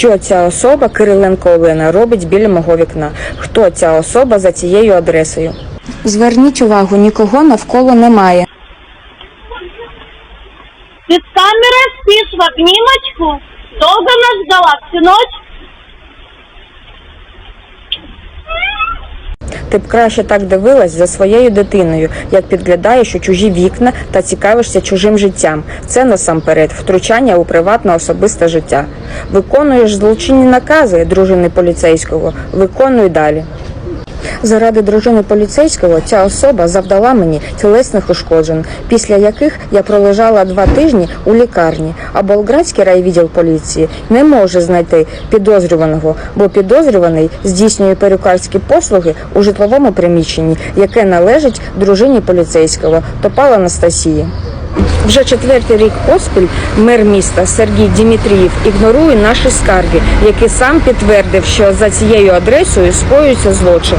що ця особа Кириленко Олена робить біля мого вікна. Хто ця особа за цією адресою? Зверніть увагу, нікого навколо немає. Спецкамера спишь в обнимочку. Долго нас ждала всю ночь? Ти б краще так дивилась за своєю дитиною, як підглядаєш у чужі вікна та цікавишся чужим життям. Це насамперед втручання у приватне особисте життя. Виконуєш злочинні накази дружини поліцейського, виконуй далі. Заради дружини поліцейського ця особа завдала мені тілесних ушкоджень, після яких я пролежала два тижні у лікарні. А Болградський райвідділ поліції не може знайти підозрюваного, бо підозрюваний здійснює перукарські послуги у житловому приміщенні, яке належить дружині поліцейського Топал Анастасії. Вже четвертий рік поспіль мер міста Сергій Дімітрієв ігнорує наші скарги, який сам підтвердив, що за цією адресою скоюється злочин.